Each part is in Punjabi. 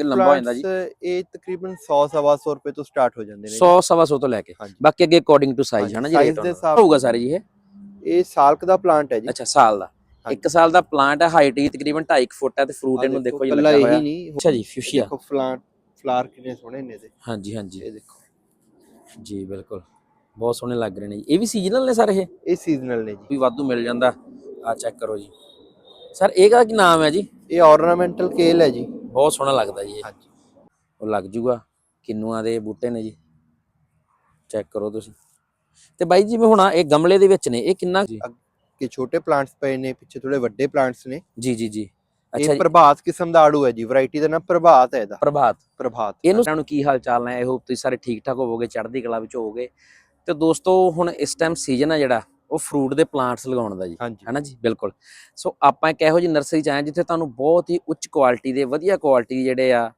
ਕਿਉਂਕਿ ਲੰਬਾ ਹੋ ਜਾਂਦਾ ਜੀ? plants, ਇਹ ਤਕਰੀਬਨ 100 ਸਵਾ 100 ਰੁਪਏ ਤੋਂ ਸਟਾਰਟ ਹੋ ਜਾਂਦੇ ਨੇ 100 ਸਵਾ 100 ਤੋਂ ਲੈ ਕੇ। ਹਾਂਜੀ। ਬਾਕੀ ਅੱਗੇ ਅਕੋਰਡਿੰਗ ਟੂ ਸਾਈਜ਼ ਹਾਂਜੀ, ਹੈ ਨਾ ਜੀ size ਰੇਟ ਦੇ ਹਿਸਾਬ ਹੋਊਗਾ ਸਾਰੇ ਜੀ ਇਹ? ਇਹ ਸਾਲਕ ਦਾ ਪਲਾਂਟ ਹੈ ਜੀ। ਅੱਛਾ ਸਾਲ ਦਾ। ਹਾਂਜੀ। ਇੱਕ ਸਾਲ ਦਾ ਪਲਾਂਟ ਹੈ ਹਾਈਟ ਹੀ ਤਕਰੀਬਨ 2.5 ਫੁੱਟ ਹੈ ਤੇ ਫਰੂਟ ਆਹ ਇਹਨੂੰ ਦੇਖੋ ਜੀ ਇਕੱਲਾ ਲੱਗਾ ਹੋਇਆ। ਇਹੀ ਨਹੀਂ ਅੱਛਾ ਜੀ ਫਿਊਸ਼ੀਆ ਦੇਖੋ ਪਲਾਂਟ ਫਲਾਰ ਕਿੰਨੇ ਸੋਹਣੇ ਨੇ ਇਹਦੇ। ਹਾਂਜੀ ਹਾਂਜੀ। ਇਹ ਦੇਖੋ। ਜੀ ਬਿਲਕੁਲ। ਬਹੁਤ ਸੋਹਣੇ ਲੱਗ ਰਹੇ ਨੇ ਜੀ। ਇਹ ਵੀ ਸੀਜ਼ਨਲ ਨੇ ਸਰ ਇਹ? ਇਹ ਸੀਜ਼ਨਲ ਨੇ ਜੀ। ਵੀ ਵਾਧੂ ਮਿਲ ਜਾਂਦਾ। ਆ ਚੈੱਕ ਕਰੋ ਜੀ। ਸਰ ਇਹਦਾ ਕੀ ਨਾਮ ਹੈ ਜੀ? ਇਹ ਆਰਨਾਮੈਂਟਲ ਕੇਲ ਹੈ ਜੀ। ਬਹੁਤ ਸੋਹਣਾ ਲੱਗਦਾ ਜੀ ਇਹ। ਹਾਂਜੀ। ਉਹ ਲੱਗ ਜੂਗਾ। ਕਿੰਨੂਆਂ ਦੇ ਬੂਟੇ ਨੇ ਜੀ। ਚੈੱਕ ਕਰੋ ਤੁਸੀਂ। ਤੇ ਬਾਈ ਜਿਵੇਂ ਹੁਣ ਆਹ ਇਹ ਗਮਲੇ ਦੇ ਵਿੱਚ ਨੇ ਇਹ ਕਿੰਨਾ ਜੀ? ਕਿ ਛੋਟੇ ਪਲਾਂਟਸ ਪਏ ਨੇ ਪਿੱਛੇ ਥੋੜੇ ਵੱਡੇ ਪਲਾਂਟਸ ਨੇ। ਜੀ ਜੀ ਜੀ। ਅੱਛਾ ਇਹ ਜੀ। ਪ੍ਰਭਾਤ ਕਿਸਮ ਦਾ ਆੜੂ ਹੈ ਜੀ ਵੈਰਾਈਟੀ ਦਾ ਨਾਮ ਪ੍ਰਭਾਤ ਹੈ ਇਹਦਾ। ਪ੍ਰਭਾਤ। ਪ੍ਰਭਾਤ ਇਹਨੂੰ ਸਾਨੂੰ ਕੀ ਹਾਲ ਚਾਲ ਨੇ? ਆਈ ਹੋਪ ਤੁਸੀਂ ਸਾਰੇ ਠੀਕ ਠਾਕ ਹੋਵੋਗੇ ਚੜ੍ਹਦੀ ਕਲਾ ਵਿੱਚ ਹੋਵੋਗੇ। ਤੇ ਦੋਸਤੋ ਹੁਣ ਇਸ ਟਾਈਮ ਸੀਜ਼ਨ ਆ ਜਿਹੜਾ ਉਹ ਫਰੂਟ ਦੇ ਪਲਾਂਟਸ ਲਗਾਉਣ ਦਾ ਜੀ ਹਾਂਜੀ। ਹੈ ਨਾ ਜੀ? ਬਿਲਕੁਲ। ਸੋ ਆਪਾਂ ਇੱਕ ਇਹੋ ਜਿਹੀ ਨਰਸਰੀ ਚ ਆਏ ਜਿੱਥੇ ਤੁਹਾਨੂੰ ਬਹੁਤ ਹੀ ਉੱਚ ਕੁਆਲਿਟੀ ਦੇ ਵਧੀਆ ਕੁਆਲਿਟੀ ਜਿਹੜੇ ਆ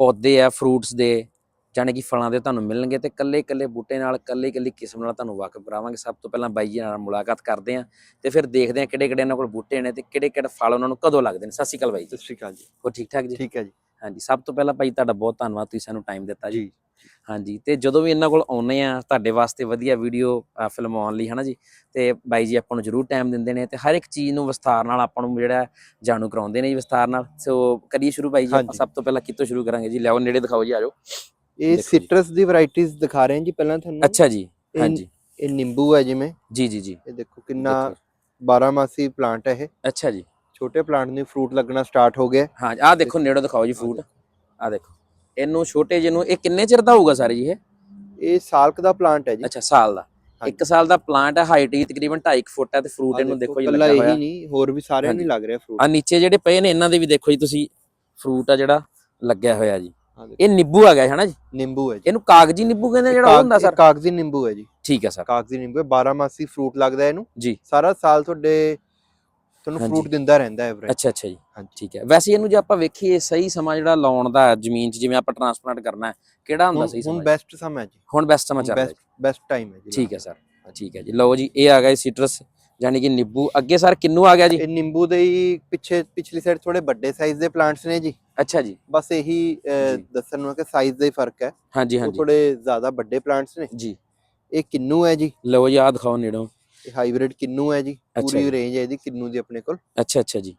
ਪੌਦੇ ਆ ਫਰੂਟਸ ਦੇ ਜਾਣੀ ਕਿ ਫਲਾਂ ਦੇ ਤੁਹਾਨੂੰ ਮਿਲਣਗੇ ਤੇ ਕੱਲੇ ਕੱਲੇ ਬੂਟੇ ਨਾਲ ਕੱਲੇ ਕੱਲੀ ਕਿਸਮ ਨਾਲ ਤੁਹਾਨੂੰ ਵਾਕਿਫ ਕਰਾਵਾਂਗੇ। ਸਭ ਤੋਂ ਪਹਿਲਾਂ ਬਾਈ ਜੀ ਨਾਲ ਮੁਲਾਕਾਤ ਕਰਦੇ ਹਾਂ ਤੇ ਫਿਰ ਦੇਖਦੇ ਹਾਂ ਕਿਹੜੇ ਕਿਹੜੇ ਇਹਨਾਂ ਕੋਲ ਬੂਟੇ ਨੇ ਤੇ ਕਿਹੜੇ ਕਿਹੜੇ ਫਲ ਉਹਨਾਂ ਨੂੰ ਕਦੋਂ ਲੱਗਦੇ ਨੇ। ਸਤਿ ਸ਼੍ਰੀ ਅਕਾਲ ਬਾਈ ਜੀ। ਸਤਿ ਸ਼੍ਰੀ ਅਕਾਲ ਜੀ। ਹੋਰ ਠੀਕ ਠਾਕ ਜੀ? ਠੀਕ ਹੈ ਜੀ। ਹਾਂਜੀ ਸਭ ਤੋਂ ਪਹਿਲਾਂ ਭਾਈ ਤੁਹਾਡਾ ਬਹੁਤ ਧੰਨਵਾਦ ਤੁਸੀਂ ਸਾਨੂੰ ਟਾਈਮ ਦਿੱਤਾ ਜੀ। ਹਾਂਜੀ ਤੇ ਜਦੋਂ ਵੀ ਇਹਨਾਂ ਕੋਲ ਆਉਨੇ ਆ ਤੁਹਾਡੇ ਵਾਸਤੇ ਵਧੀਆ ਵੀਡੀਓ ਫਿਲਮਾਉਣ ਲਈ ਹਨਾ ਜੀ ਤੇ ਬਾਈ ਜੀ ਆਪਾਂ ਨੂੰ ਜ਼ਰੂਰ ਟਾਈਮ ਦਿੰਦੇ ਨੇ ਤੇ ਹਰ ਇੱਕ ਚੀਜ਼ ਨੂੰ ਵਿਸਥਾਰ ਨਾਲ ਆਪਾਂ ਨੂੰ ਜਿਹੜਾ ਜਾਣੂ ਕਰਾਉਂਦੇ ਨੇ ਜੀ ਵਿਸਥਾਰ ਨਾਲ। ਸੋ ਕਰੀਏ ਸ਼ੁਰੂ ਬਾਈ ਜੀ ਆਪਾਂ। ਸਭ ਤੋਂ ਪਹਿਲਾਂ ਕਿੱਥੋਂ ਸ਼ੁਰੂ ਕਰਾਂਗੇ ਜੀ? ਲਿਆਓ ਨੇੜੇ ਦਿਖਾਓ ਜੀ ਆਜੋ ਇਹ। ਸਿਟਰਸ ਦੀ ਵੈਰਾਈਟੀਆਂ ਦਿਖਾ ਰਹੇ ਹਾਂ ਜੀ ਪਹਿਲਾਂ ਤੁਹਾਨੂੰ। ਅੱਛਾ ਜੀ ਹਾਂਜੀ। ਇਹ ਨਿੰਬੂ ਹੈ ਜਿਵੇਂ। ਜੀ ਜੀ ਜੀ। ਇਹ ਦੇਖੋ ਕਿੰਨਾ ਦੇਖੋ। 12 ਮਾਸੀ ਪਲਾਂਟ ਹੈ ਇਹ। ਅੱਛਾ ਜੀ। ਛੋਟੇ ਪਲਾਂਟ ਨੂੰ ਫਰੂਟ ਲੱਗਣਾ ਸਟਾਰਟ ਹੋ ਗਿਆ। ਹੈ। ਆਹ ਦੇਖੋ ਨੇੜੇ ਦਿਖਾਓ ਜੀ ਫਰੂਟ ਆਹ ਦੇਖੋ। ਇਹਨੂੰ ਛੋਟੇ ਜਿਹੇ ਨੂੰ ਇਹ ਕਿੰਨੇ ਚਿਰ ਦਾ ਹੋਊਗਾ ਸਾਰੇ ਜੀ ਇਹ? ਇਹ ਸਾਲਕ ਦਾ ਪਲਾਂਟ ਹੈ ਜੀ। ਅੱਛਾ ਸਾਲ ਦਾ। ਇੱਕ ਸਾਲ ਦਾ ਪਲਾਂਟ ਹੈ ਹਾਈਟ ਹੀ ਤਕਰੀਬਨ 2.5 ਫੁੱਟ ਹੈ ਤੇ ਫਰੂਟ ਇਹਨੂੰ ਦੇਖੋ ਜੀ ਲੱਗਾ ਇਹੀ ਹੋਇਆ। ਨਹੀਂ ਹੋਰ ਵੀ ਸਾਰਿਆਂ ਨੂੰ ਹੀ ਲੱਗ ਰਿਹਾ ਫਰੂਟ ਆ ਨੀਚੇ ਜਿਹੜੇ ਪਏ ਨੇ ਇਹਨਾਂ ਦੇ ਵੀ ਦੇਖੋ ਜੀ ਤੁਸੀਂ ਫਰੂਟ ਆ ਜਿਹੜਾ ਲੱਗਿਆ ਹੋਇਆ ਜੀ। ਇਹ ਨਿੰਬੂ ਆ ਗਿਆ ਹੈ ਨਾ ਜੀ? ਨਿੰਬੂ ਹੈ ਜੀ। ਇਹਨੂੰ ਕਾਗਜੀ ਨਿੰਬੂ ਕਹਿੰਦੇ ਜਿਹੜਾ ਹੁੰਦਾ ਇਹ ਸਰ ਕਾਗਜ਼ੀ ਨਿੰਬੂ ਹੈ ਜੀ। ਠੀਕ ਹੈ ਸਰ। ਕਾਗਜ਼ੀ ਨਿੰਬੂ ਹੈ 12 ਮਾਸੀ ਫਰੂਟ ਲੱਗਦਾ ਇਹਨੂੰ। ਜੀ। ਸਾਰਾ ਸਾਲ ਤੁਹਾਡੇ ਤੁਹਾਨੂੰ। ਫਰੂਟ ਦਿੰਦਾ ਰਹਿੰਦਾ ਹੈ ਐਵਰੇਜ ਅੱਛਾ ਅੱਛਾ ਜੀ। ਠੀਕ ਹੈ। ਵੈਸੇ ਇਹਨੂੰ ਜੇ ਆਪਾਂ ਵੇਖੀਏ ਸਹੀ ਸਮਾਂ ਜਿਹੜਾ ਲਾਉਣ ਦਾ ਜ਼ਮੀਨ 'ਚ ਜਿਵੇਂ ਆਪਾਂ ਟ੍ਰਾਂਸਪਲਾਂਟ ਕਰਨਾ ਹੈ ਕਿਹੜਾ ਹੁੰਦਾ ਹੁਣ ਸਹੀ ਹੁਣ ਸਮਾਂ ਬੈਸਟ ਸਮਾਂ ਹੈ ਜੀ। ਹੁਣ ਬੈਸਟ ਸਮਾਂ ਚੱਲ ਰਿਹਾ ਬੈਸਟ ਬੈਸਟ ਟਾਈਮ ਹੈ ਜੀ ਠੀਕ ਹੈ ਸਰ। ਠੀਕ ਹੈ ਜੀ। ਲਓ ਜੀ ਇਹ ਆ ਗਿਆ ਸਿਟਰਸ ਯਾਨੀ ਕਿ ਨਿੰਬੂ। ਅੱਗੇ ਸਰ ਕਿੰਨੂ ਆ ਗਿਆ ਜੀ? ਇਹ ਨਿੰਬੂ ਦੇ ਹੀ ਪਿੱਛੇ ਪਿਛਲੀ ਸਾਈਡ ਥੋੜੇ ਵੱਡੇ ਸਾਈਜ਼ ਦੇ ਪਲਾਂਟਸ ਨੇ ਜੀ। ਅੱਛਾ ਜੀ। ਬਸ ਇਹੀ। ਦੱਸਣ ਨੂੰ ਕਿ ਸਾਈਜ਼ ਦਾ ਹੀ ਫ਼ਰਕ ਹੈ। ਹਾਂਜੀ ਹਾਂਜੀ। ਥੋੜੇ ਜ਼ਿਆਦਾ ਵੱਡੇ ਪਲਾਂਟਸ ਨੇ। ਜੀ। ਇਹ ਕਿੰਨੂ ਹੈ ਜੀ? ਲਓ ਜੀ ਆਹ ਦਿਖਾਓ ਨੇੜੋਂ। ਇਹ ਹਾਈਬ੍ਰਿਡ ਕਿੰਨੂ ਹੈ ਜੀ? ਪੂਰੀ। ਰੇਂਜ ਹੈ ਇਹਦੀ ਕਿੰਨੂ ਦੀ ਆਪਣੇ ਕੋਲ। ਅੱਛਾ ਅੱਛਾ ਜੀ।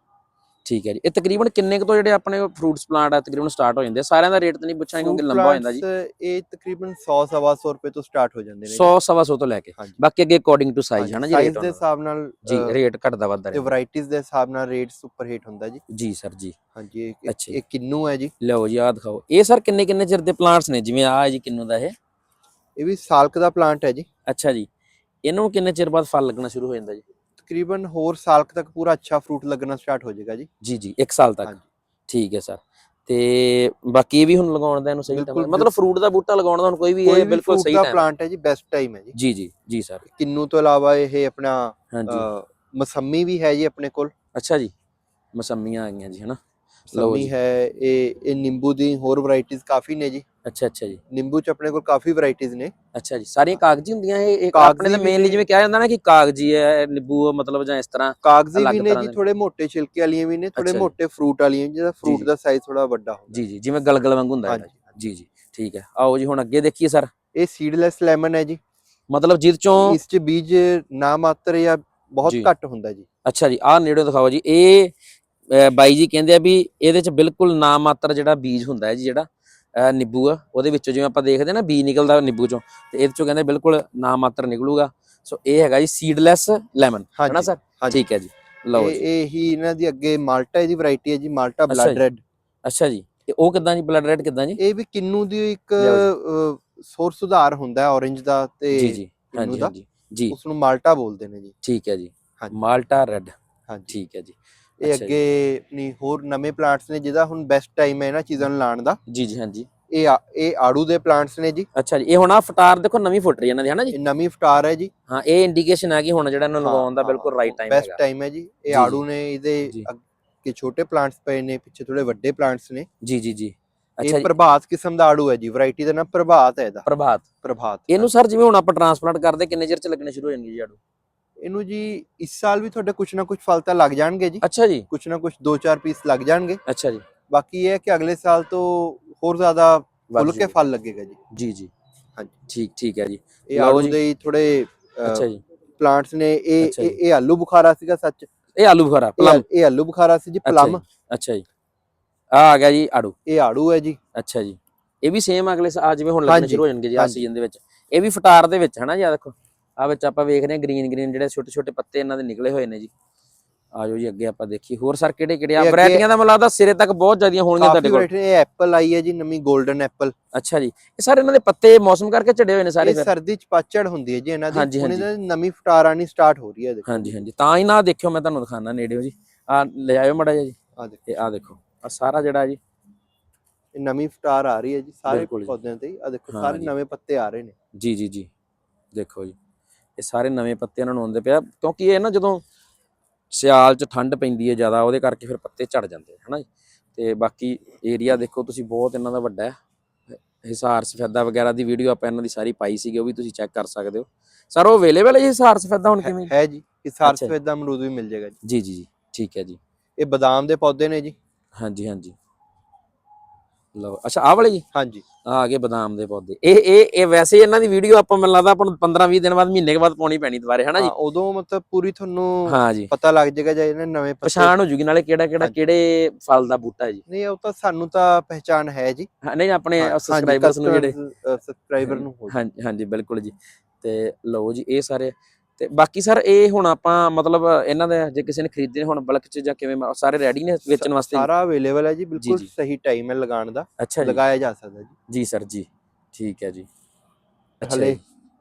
ਠੀਕ ਹੈ ਜੀ। ਇਹ ਤਕਰੀਬਨ ਕਿੰਨੇ ਕੁ ਤੋਂ ਜਿਹੜੇ ਆਪਣੇ ਫਰੂਟਸ ਪਲਾਂਟ ਆ ਤਕਰੀਬਨ ਸਟਾਰਟ ਹੋ ਜਾਂਦੇ ਆ? ਸਾਰਿਆਂ ਦਾ ਰੇਟ ਤਾਂ ਨਹੀਂ ਪੁੱਛਾਂਗੇ ਕਿਉਂਕਿ ਲੰਬਾ ਹੋ ਜਾਂਦਾ ਜੀ। ਇਹ ਤਕਰੀਬਨ 100 ਸਵਾ 100 ਰੁਪਏ ਤੋਂ ਸਟਾਰਟ ਹੋ ਜਾਂਦੇ ਨੇ 100 ਸਵਾ 100 ਤੋਂ ਲੈ ਕੇ। ਬਾਕੀ ਅੱਗੇ ਅਕੋਰਡਿੰਗ ਟੂ ਸਾਈਜ਼ ਹੈ ਨਾ ਜੀ ਸਾਈਜ਼ ਰੇਟ ਦੇ। ਹਿਸਾਬ ਨਾਲ ਜੀ ਰੇਟ ਘਟਦਾ ਵੱਧਦਾ ਤੇ ਵੈਰਾਈਟੀਆਂ ਦੇ ਹਿਸਾਬ ਨਾਲ ਰੇਟ ਸੁਪਰ ਹੀਟ ਹੁੰਦਾ ਜੀ। ਜੀ ਸਰ ਜੀ। ਹਾਂਜੀ ਇਹ- ਕਿੰਨੂ ਹੈ ਜੀ। ਲਓ ਜੀ ਆਹ ਦਿਖਾਓ। ਇਹ ਸਰ ਕਿੰਨੇ ਕਿੰਨੇ ਚਿਰ ਦੇ ਪਲਾਂਟਸ ਨੇ? ਜਿਵੇਂ ਹੈ ਜੀ ਕਿੰਨੂ ਦਾ ਇਹ? ਇਹ ਵੀ ਸਾਲਕ ਦਾ ਪਲਾਂਟ ਹੈ ਜੀ। ਅੱਛਾ ਜੀ। ਇਹਨਾਂ ਨੂੰ ਕਿੰਨੇ ਚਿਰ ਬਾਅਦ ਫਲ ਲੱਗਣਾ ਸ਼ੁਰੂ ਹੋ ਜਾਂਦਾ ਜੀ? ਤਕਰੀਬਨ ਹੋਰ ਸਾਲਕ ਤੱਕ ਪੂਰਾ ਅੱਛਾ ਫਰੂਟ ਲੱਗਣਾ ਸਟਾਰਟ ਹੋ ਜਾਏਗਾ ਜੀ। ਜੀ ਜੀ 1 ਸਾਲ ਤੱਕ। ਹਾਂਜੀ। ਠੀਕ ਹੈ ਸਰ। ਤੇ ਬਾਕੀ ਇਹ ਵੀ ਹੁਣ ਲਗਾਉਣ ਦਾ ਇਹਨੂੰ ਸਹੀ ਬਿਲਕੁਲ, ਟਾਈਮ ਮਤਲਬ ਫਰੂਟ ਦਾ ਬੂਟਾ ਲਗਾਉਣ ਦਾ ਹੁਣ ਕੋਈ ਵੀ ਇਹ ਬਿਲਕੁਲ ਸਹੀ ਦਾ ਟਾਈਮ ਪਲਾਂਟ ਹੈ ਜੀ ਬੈਸਟ ਟਾਈਮ ਹੈ ਜੀ। ਜੀ ਜੀ ਜੀ ਸਰ। ਕਿੰਨੂ ਤੋਂ ਇਲਾਵਾ ਇਹ ਆਪਣਾ ਹਾਂਜੀ। ਮਸੰਮੀ ਵੀ ਹੈ ਜੀ ਆਪਣੇ ਕੋਲ। ਅੱਛਾ ਜੀ। ਮਸੰਮੀਆਂ ਆ ਗਈਆਂ ਜੀ ਹਨਾ? ਲਓ ਮਸੰਮੀ ਜੀ। ਹੈ ਇਹ ਇਹ ਨਿੰਬੂ ਦੀ ਹੋਰ ਵੈਰਾਈਟੀਆਂ ਕਾਫੀ ਨੇ ਜੀ। ਅੱਛਾ ਅੱਛਾ ਜੀ। ਨਿੰਬੂ ਚ ਆਪਣੇ ਕੋਲ ਕਾਫੀ ਵੈਰਾਈਟੀਆਂ ਨੇ। ਅੱਛਾ ਜੀ ਸਾਰੀਆਂ ਕਾਗਜ਼ੀ ਹੁੰਦੀਆਂ ਇਹ? ਆਪਣੇ ਤਾਂ ਮੇਨਲੀ। ਜਿਵੇਂ ਕਿਹਾ ਜਾਂਦਾ ਨਾ ਕਿ ਕਾਗਜ਼ੀ ਹੈ ਨਿੰਬੂ ਮਤਲਬ ਜਾਂ ਇਸ ਤਰ੍ਹਾਂ ਕਾਗਜ਼ੀ ਵੀ ਨੇ ਜੀ। ਥੋੜੇ ਮੋਟੇ ਛਿਲਕੇ ਵਾਲੀਆਂ ਵੀ ਨੇ ਥੋੜੇ। ਮੋਟੇ ਫਰੂਟ ਵਾਲੀਆਂ ਜਿਹਦਾ ਫਰੂਟ। ਦਾ ਸਾਈਜ਼ ਥੋੜਾ ਵੱਡਾ ਹੁੰਦਾ। ਜੀ ਜੀ ਜਿਵੇਂ ਗਲਗਲ ਵਾਂਗ ਹੁੰਦਾ ਹੈ ਜੀ ਜੀ ਠੀਕ ਹੈ। ਆਓ ਜੀ ਹੁਣ ਅੱਗੇ ਦੇਖੀਏ ਸਰ। ਇਹ ਸੀਡਲੈਸ ਲੈਮਨ ਹੈ ਜੀ। ਮਤਲਬ ਜਿਹ ਚੋਂ ਇਸ ਚ ਬੀਜ ਨਾ ਮਾਤਰ ਜਾਂ ਬਹੁਤ। ਘੱਟ ਹੁੰਦਾ ਜੀ। ਅੱਛਾ ਜੀ ਆਹ ਨੇੜੇ ਦਿਖਾਓ ਜੀ। ਇਹ ਬਾਈ ਜੀ ਕਹਿੰਦੇ ਆ ਵੀ ਇਹਦੇ ਚ ਬਿਲਕੁਲ ਨਾ ਮਾਤਰ ਜਿਹੜਾ ਬੀਜ ਹੁੰਦਾ ਹੈ ਜੀ ਜਿਹੜਾ ਨਿੰਬੂ ਆ ਉਹਦੇ ਵਿੱਚੋਂ ਜਿਵੇਂ ਆਪਾਂ ਦੇਖਦੇ ਨਾ ਬੀਜ ਨਿਕਲਦਾ ਨਿੰਬੂ ਚੋਂ ਤੇ ਇਹਦੇ ਚੋਂ ਕਹਿੰਦੇ ਬਿਲਕੁਲ ਨਾ ਮਾਤਰ ਨਿਕਲੂਗਾ। ਸੋ ਇਹ ਹੈਗਾ ਜੀ ਸੀਡਲੈਸ ਲੈਮਨ ਹੈਨਾ ਹਾਂਜੀ, ਸਰ। ਠੀਕ ਹੈ ਜੀ। ਲਓ ਇਹ ਜੀ। ਇਹ ਹੀ ਇਹਨਾਂ ਦੀ ਅੱਗੇ ਮਾਲਟਾ ਦੀ ਵੈਰਾਈਟੀ ਹੈ ਜੀ ਮਾਲਟਾ ਬਲੱਡ। ਰੈਡ ਅੱਛਾ ਜੀ। ਤੇ ਉਹ ਕਿਦਾਂ ਜੀ ਬਲੱਡ ਰੈਡ ਕਿਦਾਂ ਜੀ? ਇਹ ਵੀ ਕਿੰਨੂ ਦੀ ਇੱਕ ਸੋਰ ਸੁਧਾਰ ਹੁੰਦਾ ਹੈ orange ਦਾ ਤੇ ਜੀ ਜੀ। ਹਾਂਜੀ ਹਾਂਜੀ। ਜੀ। ਉਸ ਨੂੰ ਮਾਲਟਾ ਬੋਲਦੇ ਨੇ ਜੀ। ਠੀਕ ਹੈ ਜੀ। ਮਾਲਟਾ ਰੈਡ ਹਾਂਜੀ। ਠੀਕ ਹੈ ਜੀ। ਇਹ। ਅੱਗੇ ਨਹੀਂ ਹੋਰ ਨਵੇਂ ਪਲਾਂਟਸ ਨੇ ਜਿਹਦਾ ਹੁਣ ਬੈਸਟ ਟਾਈਮ ਹੈ ਇਹਨਾਂ ਚੀਜ਼ਾਂ ਨੂੰ ਲਾਉਣ ਦਾ। ਜੀ ਜੀ ਹਾਂਜੀ। ਇਹ ਆ- ਇਹ ਆੜੂ ਦੇ ਪਲਾਂਟਸ ਨੇ ਜੀ। ਅੱਛਾ ਜੀ ਇਹ ਹੁਣ ਆ ਫਟਾਰ ਦੇਖੋ ਨਵੀਂ ਫੁੱਟ ਰਹੀ ਇਹਨਾਂ ਦੀ ਹਨਾ ਜੀ? ਨਵੀਂ ਫਟਾਰ ਹੈ ਜੀ। ਹਾਂ ਇਹ ਇੰਡੀਕੇਸ਼ਨ ਹੈ ਕਿ ਹੁਣ ਜਿਹੜਾ ਇਹਨੂੰ ਲਗਾਉਣ ਦਾ ਬਿਲਕੁਲ ਰਾਈਟ ਟਾਈਮ ਬੈਸਟ ਹੈਗਾ। ਟਾਈਮ ਹੈ ਜੀ। ਇਹ। ਆੜੂ ਨੇ ਇਹਦੇ। ਅੱਗੇ ਛੋਟੇ ਪਲਾਂਟਸ ਪਏ ਨੇ ਪਿੱਛੇ ਥੋੜੇ ਵੱਡੇ ਪਲਾਂਟਸ ਨੇ। ਜੀ ਜੀ ਜੀ। ਅੱਛਾ ਇਹ ਪ੍ਰਭਾਤ ਕਿਸਮ ਦਾ ਆੜੂ ਹੈ ਜੀ ਵੈਰਾਈਟੀ ਦਾ ਨਾਮ ਪ੍ਰਭਾਤ ਹੈ ਇਹਦਾ। ਪ੍ਰਭਾਤ। ਪ੍ਰਭਾਤ ਇਹਨੂੰ ਸਰ ਜਿਵੇਂ ਹੁਣ ਆਪਾਂ ਟ੍ਰਾਂਸਪਲਾਂਟ ਕਰਦੇ ਕਿੰਨੇ ਚਿਰ ਚ ਲੱਗਣੇ ਸ਼ੁਰੂ ਹੋ ਜਾਣਗੇ ਜੀ ਆੜੂ? ਇਹਨੂੰ ਜੀ ਇਸ ਸਾਲ ਵੀ ਤੁਹਾਡੇ ਕੁਛ ਨਾ ਕੁਛ ਫਲ ਤਾਂ ਲੱਗ ਜਾਣਗੇ ਜੀ। ਅੱਛਾ ਜੀ। ਕੁਛ ਨਾ ਕੁਛ 2-4 ਪੀਸ ਲੱਗ ਜਾਣਗੇ। ਅੱਛਾ ਜੀ। ਬਾਕੀ ਇਹ ਹੈ ਕਿ ਅਗਲੇ ਸਾਲ ਤੋਂ ਹੋਰ ਜ਼ਿਆਦਾ ਖੁੱਲ ਕੇ। ਫਲ ਲੱਗੇਗਾ ਜੀ। ਜੀ ਜੀ। ਹਾਂਜੀ। ਠੀਕ ਠੀਕ ਹੈ ਜੀ। ਇਹ ਆਲੂ। ਦੇ ਥੋੜੇ ਅੱਛਾ ਜੀ। ਪਲਾਂਟਸ ਨੇ ਇਹ ਇਹ ਆਲੂ ਬੁਖਾਰਾ ਸੀਗਾ ਸੱਚ। ਇਹ ਆਲੂ ਬੁਖਾਰਾ ਪਲਮ ਇਹ ਆਲੂ ਬੁਖਾਰਾ ਸੀ ਜੀ ਪਲਮ ਅੱਛਾ ਜੀ। ਆ ਆ ਗਿਆ ਜੀ ਆੜੂ। ਇਹ ਆੜੂ ਹੈ ਜੀ। ਅੱਛਾ ਜੀ। ਇਹ ਵੀ ਸੇਮ ਅਗਲੇ ਆ ਜਿਵੇਂ ਹੁਣ ਲੱਗਣੇ ਸ਼ੁਰੂ ਹੋ ਜਾਣਗੇ ਜੀ ਆ। ਸੀਜ਼ਨ ਦੇ ਵਿੱਚ। ਇਹ ਵੀ ਫਟਾਰ ਦੇ ਵਿੱਚ ਹਨਾ ਜੀ ਆ ਦੇਖੋ। ਆ ਵਿੱਚ ਆਪਾਂ ਵੇਖ ਰਹੇ ਹਾਂ ਗ੍ਰੀਨ ਗ੍ਰੀਨ ਜਿਹੜੇ ਛੋਟੇ ਛੋਟੇ ਪੱਤੇ ਇਹਨਾਂ ਦੇ ਨਿਕਲੇ ਹੋਏ ਨੇ ਜੀ। ਆ ਜਾਓ ਜੀ ਅੱਗੇ ਆਪਾਂ ਦੇਖੀ ਹੋਰ ਸਰ ਕਿਹੜੇ ਕਿਹੜੇ? ਆ ਵੈਰਾਈਟੀਆਂ ਦਾ ਮੈਨੂੰ ਲੱਗਦਾ ਸਿਰੇ ਤੱਕ ਬਹੁਤ ਜ਼ਿਆਦੀਆਂ ਹੋਣਗੀਆਂ ਤੁਹਾਡੇ ਕੋਲ। ਇਹ ਐਪਲ ਆਈ ਹੈ ਜੀ ਨਵੀਂ 골ਡਨ ਐਪਲ ਅੱਛਾ ਜੀ। ਇਹ ਸਾਰੇ ਇਹਨਾਂ ਦੇ ਪੱਤੇ ਮੌਸਮ ਕਰਕੇ ਝੜੇ ਹੋਏ ਨੇ ਸਾਰੇ ਇਹ ਸਰਦੀ ਚ ਪਤਝੜ ਹੁੰਦੀ ਹੈ ਜੀ ਇਹਨਾਂ ਦੀ। ਇਹਨਾਂ ਦੀ ਨਵੀਂ ਫਟਾਰ ਆਣੀ ਸਟਾਰਟ ਹੋ ਰਹੀ ਹੈ ਦੇਖੋ। ਹਾਂਜੀ ਹਾਂਜੀ। ਤਾਂ ਹੀ ਨਾ ਦੇਖਿਓ ਮੈਂ ਤੁਹਾਨੂੰ ਦਿਖਾਣਾ ਨੇੜਿਓ ਜੀ। ਆ ਲੈ ਆਇਓ ਮੜਾ ਜੀ। ਆ ਦੇਖੋ। ਆ ਦੇਖੋ। ਆ ਸਾਰਾ ਜਿਹੜਾ ਜੀ। ਇਹ ਨਵੀਂ ਫਟਾਰ ਆ ਰਹੀ ਹੈ ਜੀ ਸਾਰੇ। ਪੌਦਿਆਂ ਤੇ ਆ ਦੇਖੋ ਸਾਰੇ। ਨਵੇਂ ਪੱਤੇ ਆ ਰਹੇ ਨੇ। ਜੀ ਜੀ ਜੀ। ਦੇਖੋ ਜੀ। ਇਹ ਸਾਰੇ ਨਵੇਂ ਪੱਤੇ ਇਹਨਾਂ ਨੂੰ ਆਉਂਦੇ ਪਿਆ ਕਿਉਂਕਿ ਇਹ ਨਾ ਜਦੋਂ ਸਿਆਲ 'ਚ ਠੰਡ ਪੈਂਦੀ ਹੈ ਜ਼ਿਆਦਾ ਉਹਦੇ ਕਰਕੇ ਫਿਰ ਪੱਤੇ ਝੜ ਜਾਂਦੇ ਹਨਾ ਜੀ? ਤੇ ਬਾਕੀ ਏਰੀਆ ਦੇਖੋ ਤੁਸੀਂ ਬਹੁਤ ਇਹਨਾਂ ਦਾ ਵੱਡਾ ਹੈ। ਹਿਸਾਰ ਸਫੈਦਾ ਵਗੈਰਾ ਦੀ ਵੀਡੀਓ ਆਪਾਂ ਇਹਨਾਂ ਦੀ ਸਾਰੀ ਪਾਈ ਸੀਗੀ ਉਹ ਵੀ ਤੁਸੀਂ ਚੈੱਕ ਕਰ ਸਕਦੇ ਹੋ। ਸਰ ਉਹ ਅਵੇਲੇਬਲ ਹੈ ਜੀ ਹਿਸਾਰ ਸਫੈਦਾ ਹੁਣ ਕਿਵੇਂ? ਹੈ- ਹੈ ਜੀ ਕਿ ਸਾਰ ਅੱਛਾ ਜੀ। ਸਫੇਦ ਅਮਰੂਦ ਵੀ ਮਿਲ ਜਾਏਗਾ ਜੀ ਜੀ ਜੀ ਠੀਕ ਹੈ ਜੀ। ਇਹ ਬਦਾਮ ਦੇ ਪੌਦੇ ਨੇ ਜੀ। ਹਾਂਜੀ ਹਾਂਜੀ। ਲਓ। ਅੱਛਾ ਆਹ ਵਾਲੇ? ਜੀ ਹਾਂਜੀ। ਆ ਆ ਗਏ ਬਦਾਮ ਦੇ ਪੌਦੇ। ਇਹ ਇਹ ਇਹ ਵੈਸੇ ਇਹਨਾਂ ਦੀ ਵੀਡੀਓ ਆਪਾਂ ਮੈਨੂੰ ਲੱਗਦਾ ਆਪਾਂ ਨੂੰ 15 20 ਦਿਨ ਬਾਅਦ ਮਹੀਨੇ ਕੇ ਬਾਅਦ ਪਾਉਣੀ ਪੈਣੀ ਦੁਬਾਰੇ ਹਨਾ ਜੀ? ਹਾਂ, ਉਦੋਂ ਮਤਲਬ ਪੂਰੀ ਤੁਹਾਨੂੰ ਹਾਂ ਜੀ। ਪਤਾ ਲੱਗ ਜਾਏਗਾ ਜੇ ਇਹਨੇ ਨਵੇਂ ਪੱਤੇ ਪਛਾਣ ਹੋ ਜੂਗੀ ਨਾਲੇ ਕਿਹੜਾ ਕਿਹੜਾ ਹਾਂਜੀ। ਕਿਹੜੇ ਫਲ ਦਾ ਬੂਟਾ ਹੈ ਜੀ? ਨਹੀਂ ਉਹ ਤਾਂ ਸਾਨੂੰ ਤਾਂ ਪਹਿਚਾਨ ਹੈ ਜੀ। ਹਾਂ, ਨਹੀਂ ਆਪਣੇ ਸਬਸਕ੍ਰਾਈਬਰਸ ਨੂੰ ਜਿਹੜੇ ਸਬਸਕ੍ਰਾਈਬਰ ਨੂੰ ਹੋ ਹਾਂਜੀ ਹਾਂਜੀ ਬਿਲਕੁਲ ਜੀ। ਤੇ ਲਓ ਜੀ ਇਹ ਸਾਰੇ ਤੇ ਬਾਕੀ ਸਰ ਇਹ ਹੁਣ ਆਪਾਂ ਮਤਲਬ ਇਹਨਾਂ ਦੇ ਜੇ ਕਿਸੇ ਨੇ ਖਰੀਦਣੇ ਹੁਣ ਬਲਕ ਚ ਜਾਂ ਕਿਵੇਂ ਸਾਰੇ ਰੈਡੀ ਨੇ ਵੇਚਣ ਵਾਸਤੇ? ਸਾਰਾ ਅਵੇਲੇਬਲ ਹੈ ਜੀ ਬਿਲਕੁਲ। ਸਹੀ ਟਾਈਮ ਹੈ ਲਗਾਉਣ ਦਾ। ਲਗਾਇਆ ਜਾ ਸਕਦਾ ਜੀ। ਜੀ ਸਰ ਜੀ। ਠੀਕ ਹੈ ਜੀ। ਅੱਛਾ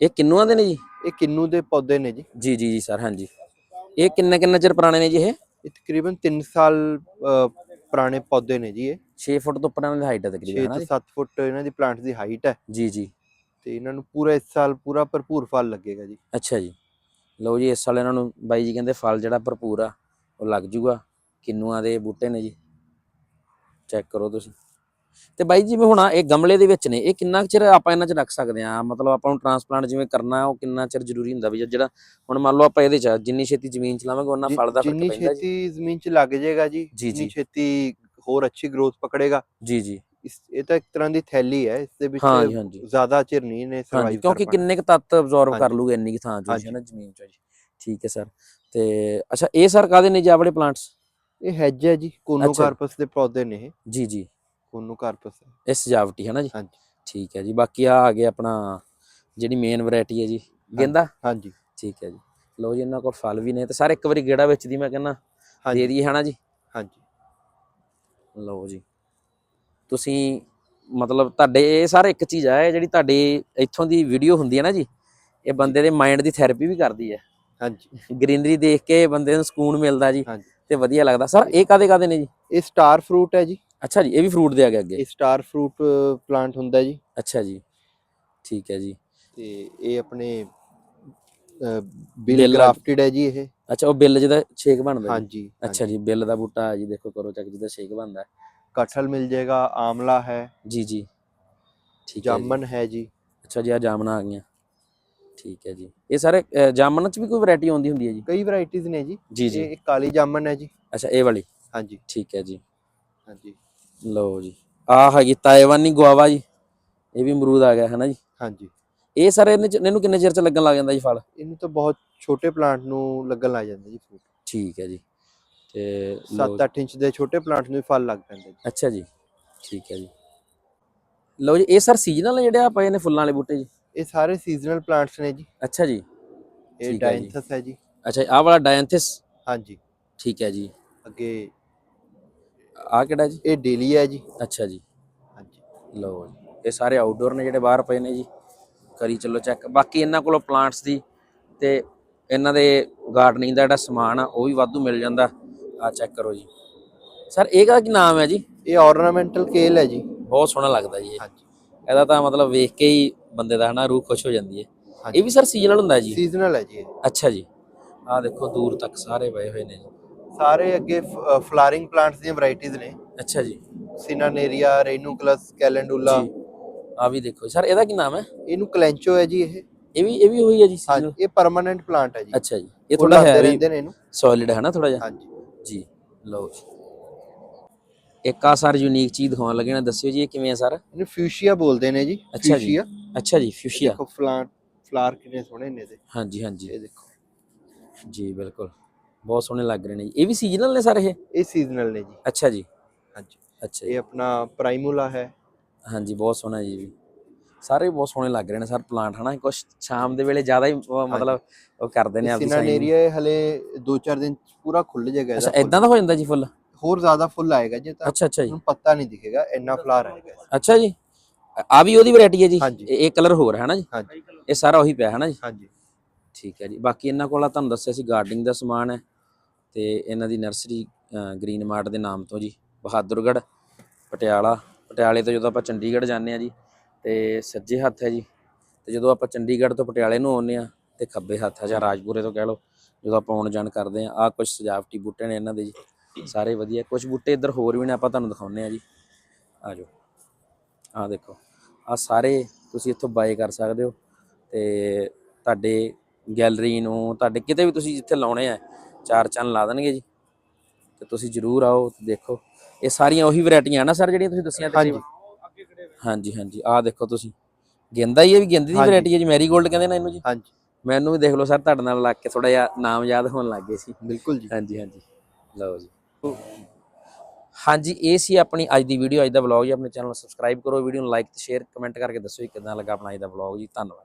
ਇਹ ਕਿੰਨੂਆਂ ਦੇ ਨੇ ਜੀ? ਇਹ ਕਿੰਨੂ ਦੇ ਪੌਦੇ ਨੇ ਜੀ। ਜੀ ਜੀ ਜੀ ਸਰ ਹਾਂਜੀ। ਇਹ ਕਿੰਨੇ ਕਿੰਨੇ ਚਿਰ ਪੁਰਾਣੇ ਨੇ ਜੀ ਇਹ? ਇਹ ਤਕਰੀਬਨ 3 ਸਾਲ ਪੁਰਾਣੇ ਪੌਦੇ ਨੇ ਜੀ ਇਹ। 6 ਫੁੱਟ ਤੋਂ ਉੱਪਰ ਇਹਨਾਂ ਦੀ ਹਾਈਟ ਹੈ 6 ਤਕਰੀਬਨ ਹੈ ਨਾ ਤੋਂ ਜੀ? 7 ਫੁੱਟ ਇਹਨਾਂ ਦੀ ਪਲਾਂਟ ਦੀ ਹਾਈਟ ਹੈ। ਜੀ ਜੀ। ਤੇ ਇਹਨਾਂ ਨੂੰ ਪੂਰਾ ਇਸ ਸਾਲ ਪੂਰਾ ਭਰਪੂਰ ਫਲ ਲੱਗੇਗਾ ਜੀ। ਅੱਛਾ ਜੀ। ਲਓ ਜੀ ਇਸ ਸਾਲ ਇਹਨਾਂ ਨੂੰ ਬਾਈ ਜੀ ਕਹਿੰਦੇ ਫਲ ਜਿਹੜਾ ਭਰਪੂਰ ਆ ਉਹ ਲੱਗ ਜੂਗਾ। ਕਿੰਨੂਆਂ ਦੇ ਬੂਟੇ ਨੇ ਜੀ। ਚੈੱਕ ਕਰੋ ਤੁਸੀਂ। ਤੇ ਬਾਈ ਜੀ ਹੁਣ ਇਹ ਗਮਲੇ ਦੇ ਵਿੱਚ ਨੇ ਇਹ ਕਿੰਨਾ ਚਿਰ ਆਪਾਂ ਇਹਨਾਂ 'ਚ ਰੱਖ ਸਕਦੇ ਆ? ਮਤਲਬ ਆਪਾਂ ਨੂੰ ਟ੍ਰਾਂਸਪਲਾਂਟ ਜਿਵੇਂ ਕਰਨਾ ਉਹ ਕਿੰਨਾ ਚਿਰ ਜ਼ਰੂਰੀ ਹੁੰਦਾ ਵੀ ਜਿਹੜਾ ਹੁਣ ਮੰਨ ਲਓ ਆਪਾਂ ਇਹਦੇ 'ਚ ਜਿੰਨੀ ਛੇਤੀ ਜ਼ਮੀਨ ਚ ਲਾਵਾਂਗੇ ਉਹਨਾਂ ਫਲ ਦਾ ਫ਼ਰਕ ਜਿੰਨੀ ਪੈਂਦਾ ਜੀ। ਛੇਤੀ ਜ਼ਮੀਨ 'ਚ ਲੱਗ ਜਾਏਗਾ ਜੀ ਜਿੰਨੀ। ਛੇਤੀ ਹੋਰ ਅੱਛੀ ਗਰੋਥ ਪਕੜੇਗਾ। ਜੀ ਜੀ। ਇਸ ਇਹ ਤਾਂ ਇੱਕ ਤਰ੍ਹਾਂ ਦੀ ਥੈਲੀ ਹੈ ਇਸ ਦੇ ਵਿੱਚ ਹਾਂ ਹਾਂਜੀ। ਜ਼ਿਆਦਾ ਚਿਰ ਨਹੀਂ ਨੇ ਹਾਂਜੀ ਸਰਵਾਈਵ ਕਿਉਂਕਿ ਕਿੰਨੇ ਕੁ ਤੱਤ ਅਬਜ਼ੌਰਬ ਕਰ ਹਾਂਜੀ। ਲੂਗੇ ਇੰਨੀ ਕੁ ਥਾਂ ਜੋ। ਹੈ ਨਾ ਜ਼ਮੀਨ ਚ ਜੀ। ਠੀਕ ਹੈ ਸਰ ਤੇ ਅੱਛਾ ਇਹ ਸਰ ਕਾਦੇ ਨੇ ਜੀ ਆਹ ਵਾਲੇ ਪਲਾਂਟਸ ਇਹ ਹੈਜ ਹੈ ਜੀ ਕੋਨੋ ਅੱਛਾ। ਕਾਰਪਸ ਦੇ ਪੌਦੇ ਨੇ ਇਹ। ਜੀ ਜੀ। ਕੋਨੋ ਕਾਰਪਸ ਇਹ ਸਜਾਵਟੀ ਹੈ ਨਾ ਜੀ? ਹਾਂਜੀ। ਠੀਕ ਹੈ ਜੀ ਬਾਕੀ ਆ ਆ ਗਏ ਆਪਣਾ ਜਿਹੜੀ ਮੇਨ ਵੈਰਾਈਟੀ ਹੈ ਜੀ। ਗੇਂਦਾ? ਹਾਂਜੀ। ਠੀਕ ਹੈ ਜੀ। ਲਓ ਜੀ ਇਹਨਾਂ ਕੋਲ ਫਲ ਵੀ ਨੇ ਤੇ ਸਾਰੇ ਇੱਕ ਵਾਰੀ ਗੇੜਾ ਵਿੱਚ ਦੀ ਮੈਂ ਕਹਿੰਦਾ ਦੇ ਹਾਂਜੀ। ਦਈਏ ਹਨਾ ਜੀ? ਹਾਂਜੀ। ਲਓ ਜੀ। ਤੁਸੀਂ ਮਤਲਬ ਤੁਹਾਡੇ ਇਹ ਸਾਰੇ ਇੱਕ ਚੀਜ਼ ਆ ਜਿਹੜੀ ਤੁਹਾਡੀ ਇੱਥੋਂ ਦੀ ਵੀਡੀਓ ਹੁੰਦੀ ਹੈ ਨਾ ਜੀ ਇਹ ਬੰਦੇ ਦੇ ਮਾਈਂਡ ਦੀ ਥੈਰੇਪੀ ਵੀ ਕਰਦੀ ਹੈ ਹਾਂਜੀ। ਗ੍ਰੀਨਰੀ ਦੇਖ ਕੇ ਬੰਦੇ ਨੂੰ ਸਕੂਨ ਮਿਲਦਾ ਜੀ ਤੇ ਵਧੀਆ ਲੱਗਦਾ। ਸਰ ਇਹ ਕਾਦੇ ਕਾਦੇ ਨੇ ਜੀ? ਇਹ ਸਟਾਰ ਫਰੂਟ ਹੈ ਜੀ। ਅੱਛਾ ਜੀ ਇਹ ਵੀ ਫਰੂਟ ਦੇ ਆ ਗਏ ਅੱਗੇ? ਇਹ ਸਟਾਰ ਫਰੂਟ ਪਲਾਂਟ ਹੁੰਦਾ ਜੀ। ਅੱਛਾ ਜੀ ਠੀਕ ਹੈ ਜੀ। ਤੇ ਇਹ ਆਪਣੇ ਬਿੱਲ ਗ੍ਰਾਫਟਡ ਹੈ ਜੀ ਇਹ। ਅੱਛਾ ਉਹ ਬਿੱਲ ਜਿਹਦਾ ਸ਼ੇਕ ਬਣਦਾ ਹਾਂਜੀ ਅੱਛਾ ਜੀ ਬਿੱਲ ਦਾ ਬੂਟਾ ਜੀ ਦੇਖੋ ਕਰੋ ਚੱਕ ਜਿਹਦਾ ਸ਼ੇਕ ਬਣਦਾ। ਕਟਹਲ ਮਿਲ ਜਾਏਗਾ ਆਮਲਾ ਹੈ ਜੀ ਜੀ ਠੀਕ ਹੈ ਜੀ ਜਾਮਨ ਹੈ ਜੀ ਅੱਛਾ ਜੀ ਆ ਜਾਮਣਾ ਆ ਗਈਆਂ ਠੀਕ ਹੈ ਜੀ ਇਹ ਸਾਰੇ ਅ, ਜਾਮਨਾਂ ਚ ਵੀ ਕੋਈ ਵੈਰਾਈਟੀ ਆਉਂਦੀ ਹੁੰਦੀ ਹੈ ਜੀ ਕਈ ਵੈਰਾਈਟੀਆਂ ਨੇ ਜੀ ਜੀ ਜੀ ਇਹ ਇੱਕ ਕਾਲੀ ਜਾਮਨ ਹੈ ਜੀ ਅੱਛਾ ਇਹ ਵਾਲੀ ਹਾਂਜੀ ਠੀਕ ਹੈ ਜੀ ਹਾਂਜੀ ਲਓ ਜੀ ਆ ਹੈਗੀ ਤਾਇਵਾਨੀ ਗੁਆਵਾ ਜੀ ਇਹ ਵੀ ਅਮਰੂਦ ਆ ਗਿਆ ਹੈ ਨਾ ਜੀ ਹਾਂਜੀ ਇਹ ਸਰ ਇਹਨੇ ਚ- ਇਹਨੂੰ ਕਿੰਨੇ ਚਿਰ ਚ ਲੱਗਣ ਲੱਗ ਜਾਂਦਾ ਜੀ ਫਲ ਇਹਨੂੰ ਤਾਂ ਬਹੁਤ ਛੋਟੇ ਪਲਾਂਟ ਨੂੰ ਲੱਗਣ ਲੱਗ ਜਾਂਦਾ ਜੀ ਫਰੂਟ ਠੀਕ ਹੈ ਜੀ ਤੇ ਲਓ 7-8 ਇੰਚ ਦੇ ਛੋਟੇ ਪਲਾਂਟ ਨੂੰ ਫਲ ਲੱਗ ਪੈਂਦਾ ਜੀ। ਅੱਛਾ ਜੀ ਠੀਕ ਹੈ ਜੀ। ਲਓ ਜੀ ਇਹ ਸਰ ਸੀਜ਼ਨਲ ਜਿਹੜੇ ਆ ਪਏ ਨੇ ਫੁੱਲਾਂ ਵਾਲੇ ਬੂਟੇ ਜੀ? ਇਹ ਸਾਰੇ ਸੀਜ਼ਨਲ ਪਲਾਂਟਸ ਨੇ ਜੀ। ਅੱਛਾ ਜੀ ਇਹ। ਡਾਇਨਥਸ ਹੈ ਜੀ। ਅੱਛਾ ਆਹ ਵਾਲਾ ਡਾਇੰਥਿਸ ਹਾਂਜੀ। ਠੀਕ ਹੈ ਜੀ। ਅੱਗੇ ਆਹ ਕਿਹੜਾ ਜੀ? ਇਹ ਡੇਲੀ ਹੈ ਜੀ। ਅੱਛਾ ਜੀ। ਹਾਂਜੀ। ਲਓ ਜੀ ਇਹ ਸਾਰੇ ਆਊਟਡੋਰ ਨੇ ਜਿਹੜੇ ਬਾਹਰ ਪਏ ਨੇ ਜੀ। ਕਰੀ ਚੱਲੋ ਚੈੱਕ ਬਾਕੀ ਇਹਨਾਂ ਕੋਲੋਂ ਪਲਾਂਟਸ ਦੀ ਤੇ ਇਹਨਾਂ ਦੇ ਗਾਰਡਨਿੰਗ ਦਾ ਜਿਹੜਾ ਸਮਾਨ ਆ ਉਹ ਵੀ ਵਾਧੂ ਮਿਲ ਜਾਂਦਾ। ਆ ਚੈੱਕ ਕਰੋ ਜੀ। ਸਰ ਇਹਦਾ ਕੀ ਨਾਮ ਹੈ ਜੀ? ਇਹ ਆਰਨਾਮੈਂਟਲ ਕੇਲ ਹੈ ਜੀ। ਬਹੁਤ ਸੋਹਣਾ ਲੱਗਦਾ ਜੀ ਇਹ। ਹਾਂਜੀ। ਇਹਦਾ ਤਾਂ ਮਤਲਬ ਵੇਖ ਕੇ ਹੀ ਬੰਦੇ ਦਾ ਹਨਾ ਰੂਹ ਖੁਸ਼ ਹੋ ਜਾਂਦੀ ਹੈ। ਇਹ ਵੀ ਸਰ ਸੀਜ਼ਨਲ ਹੁੰਦਾ ਜੀ? ਸੀਜ਼ਨਲ ਹੈ ਜੀ ਇਹ। ਅੱਛਾ ਜੀ। ਆਹ ਦੇਖੋ ਦੂਰ ਤੱਕ ਸਾਰੇ ਪਏ ਹੋਏ ਨੇ ਜੀ। ਸਾਰੇ ਅੱਗੇ ਫਲਾਰਿੰਗ ਪਲਾਂਟਸ ਦੀਆਂ ਵੈਰਾਈਟੀਆਂ ਨੇ। ਅੱਛਾ ਜੀ। ਸਿਨਾਨੇਰੀਆ ਰੇਨੂਕਲਸ ਕੈਲੈਂਡੂਲਾ ਜੀ। ਆ ਵੀ ਦੇਖੋ ਸਰ ਇਹਦਾ ਕੀ ਨਾਮ ਹੈ? ਇਹਨੂੰ ਕਲੈਂਚੋ ਹੈ ਜੀ ਇਹ। ਇਹ ਵੀ ਇਹ ਵੀ ਹੋਈ ਹੈ ਜੀ seasonal? ਹਾਂਜੀ ਇਹ ਪਰਮਾਨੈਂਟ ਪਲਾਂਟ ਹੈ ਜੀ। ਅੱਛਾ ਜੀ। ਇਹ ਥੋੜਾ ਹੈ ਰਹਿੰਦੇ ਨੇ ਇਹਨੂੰ। ਸੋਲਿਡ ਹੈ ਨਾ ਥੋੜਾ ਜਿਹਾ? ਹਾਂਜੀ। ਜੀ ਲਓ ਜੀ। ਇੱਕ ਆ ਸਰ ਯੂਨੀਕ ਚੀਜ਼ ਦਿਖਾਉਣ ਲੱਗੇ ਨਾ ਦੱਸਿਓ ਜੀ ਇਹ ਕਿਵੇਂ ਆ ਸਰ ਇਹਨੂੰ ਫਿਊਸ਼ੀਆ ਬੋਲਦੇ ਨੇ ਜੀ ਅੱਛਾ ਜੀ। ਅੱਛਾ ਜੀ ਫਿਊਸ਼ੀਆ ਦੇਖੋ ਫਲਾਰ ਫਲਾਰ ਕਿੰਨੇ ਸੋਹਣੇ ਨੇ ਇਹਦੇ। ਹਾਂਜੀ ਹਾਂਜੀ। ਇਹ ਦੇਖੋ। ਜੀ ਬਿਲਕੁਲ। ਬਹੁਤ ਸੋਹਣੇ ਲੱਗ ਰਹੇ ਨੇ ਜੀ। ਇਹ ਵੀ ਸੀਜ਼ਨਲ ਨੇ ਸਰ ਇਹ? ਇਹ ਸੀਜ਼ਨਲ ਨੇ ਜੀ। ਅੱਛਾ ਜੀ। ਹਾਂਜੀ। ਅੱਛਾ ਇਹ ਆਪਣਾ ਪ੍ਰਾਈਮੂਲਾ ਹੈ। ਹਾਂਜੀ ਬਹੁਤ ਸੋਹਣਾ ਜੀ। ਵੀ ਸਾਰੇ ਬਹੁਤ ਸੋਹਣੇ ਲੱਗ ਰਹੇ ਨੇ ਸਰ ਪਲਾਂਟ ਹਨਾ? ਕੁਝ ਸ਼ਾਮ ਦੇ ਵੇਲੇ ਜ਼ਿਆਦਾ ਹੀ ਮਤਲਬ ਉਹ ਕਰਦੇ ਨੇ ਆਪਦੀ ਸਾਈਨ ਏਰੀਆ ਹਲੇ 2-4 ਦਿਨ ਪੂਰਾ ਖੁੱਲ ਜਾਏਗਾ ਅੱਛਾ ਇਦਾਂ ਦਾ ਹੋ ਜਾਂਦਾ ਜੀ ਫੁੱਲ? ਹੋਰ ਜ਼ਿਆਦਾ ਫੁੱਲ ਆਏਗਾ ਜੇ ਤਾਂ ਅੱਛਾ ਅੱਛਾ ਜੀ। ਤੁਹਾਨੂੰ ਪੱਤਾ ਨਹੀਂ ਦਿਖੇਗਾ ਇੰਨਾ ਫਲਾਰ ਆਏਗਾ। ਅੱਛਾ ਜੀ। ਆ ਵੀ ਉਹਦੀ ਵੈਰਾਈਟੀ ਹੈ ਜੀ। ਇਹ ਕਲਰ ਹੋਰ ਹੈ ਨਾ ਜੀ? ਹਾਂਜੀ। ਇਹ ਸਾਰਾ ਉਹੀ ਪਿਆ ਹੈ ਨਾ ਜੀ? ਹਾਂਜੀ। ਠੀਕ ਹੈ ਜੀ। ਬਾਕੀ ਇਹਨਾਂ ਕੋਲ ਤੁਹਾਨੂੰ ਦੱਸਿਆ ਸੀ ਗਾਰਡਨਿੰਗ ਦਾ ਸਮਾਨ ਹੈ ਤੇ ਇਹਨਾਂ ਦੀ ਨਰਸਰੀ ਗ੍ਰੀਨ ਮਾਰਟ ਦੇ ਨਾਮ ਤੋਂ ਜੀ ਬਹਾਦਰਗੜ੍ਹ ਪਟਿਆਲਾ। ਪਟਿਆਲੇ ਤੋਂ ਜਦੋਂ ਆਪਾਂ ਚੰਡੀਗੜ੍ਹ ਜਾਂਦੇ ਆ ਜੀ ਤੇ ਸੱਜੇ ਹੱਥ ਹੈ ਜੀ। ਤੇ ਜਦੋਂ ਆਪਾਂ ਚੰਡੀਗੜ੍ਹ ਤੋਂ ਪਟਿਆਲੇ ਨੂੰ ਆਉਂਦੇ ਆ ਤੇ ਖੱਬੇ ਹੱਥ ਹੈ ਜਾਂ ਰਾਜਪੁਰੇ ਤੋਂ ਕਹਿ ਲਓ ਜਦੋਂ ਆਪਾਂ ਆਉਣ ਜਾਣ ਕਰਦੇ ਆ ਆ ਕੁਝ ਸਜਾਵਟੀ ਬੂਟੇ ਨੇ ਇਹਨਾਂ ਦੇ ਜੀ। ਸਾਰੇ ਵਧੀਆ। ਕੁਝ ਬੂਟੇ ਇੱਧਰ ਹੋਰ ਵੀ ਨੇ ਆਪਾਂ ਤੁਹਾਨੂੰ ਦਿਖਾਉਂਦੇ ਆ ਜੀ। ਆ ਜਾਓ। ਆ ਦੇਖੋ। ਆ ਸਾਰੇ ਤੁਸੀਂ ਇੱਥੋਂ ਬਾਏ ਕਰ ਸਕਦੇ ਹੋ। ਤੇ ਤੁਹਾਡੇ ਗੈਲਰੀ ਨੂੰ ਤੁਹਾਡੇ ਕਿਤੇ ਵੀ ਤੁਸੀਂ ਜਿੱਥੇ ਲਾਉਣੇ ਆ ਚਾਰ ਚੰਨ ਲਾ ਦੇਣਗੇ ਜੀ। ਤੇ ਤੁਸੀਂ ਜਰੂਰ ਆਓ ਤੇ ਦੇਖੋ। ਇਹ ਸਾਰੀਆਂ ਉਹੀ ਵੈਰਾਈਟੀਆਂ ਨਾ ਸਰ ਜਿਹੜੀਆਂ ਤੁਸੀਂ ਦੱਸੀਆਂ। ਤਕਰੀਬਨ ਹਾਂਜੀ ਹਾਂਜੀ। ਆਹ ਦੇਖੋ ਤੁਸੀਂ। ਗੇਂਦਾ ਹੀ ਇਹ ਵੀ ਗੇਂਦੇ ਦੀ। ਵੈਰਾਈਟੀ ਹੈ ਜੀ। ਮੈਰੀਗੋਲਡ ਕਹਿੰਦੇ ਨੇ ਇਹਨੂੰ ਜੀ। ਹਾਂਜੀ। ਮੈਨੂੰ ਵੀ ਦੇਖ ਲਓ ਸਰ ਤੁਹਾਡੇ ਨਾਲ ਲੱਗ ਕੇ ਥੋੜਾ ਜਿਹਾ ਨਾਮ ਯਾਦ ਹੋਣ ਲੱਗ ਗਏ ਸੀ। ਬਿਲਕੁਲ ਜੀ। ਹਾਂਜੀ ਹਾਂਜੀ। ਲਓ ਜੀ। ਹਾਂਜੀ ਇਹ ਸੀ ਆਪਣੀ ਅੱਜ ਦੀ ਵੀਡੀਓ ਅੱਜ ਦਾ ਵਲੌਗ ਜੀ। ਆਪਣੇ ਚੈਨਲ ਨੂੰ ਸਬਸਕ੍ਰਾਈਬ ਕਰੋ। ਵੀਡੀਓ ਨੂੰ ਲਾਈਕ ਤੇ ਸ਼ੇਅਰ ਕਮੈਂਟ ਕਰਕੇ ਦੱਸੋ ਜੀ ਕਿਦਾਂ ਲੱਗਾ ਆਪਣਾ ਅੱਜ ਦਾ ਵਲੌਗ ਜੀ। ਧੰਨਵਾਦ।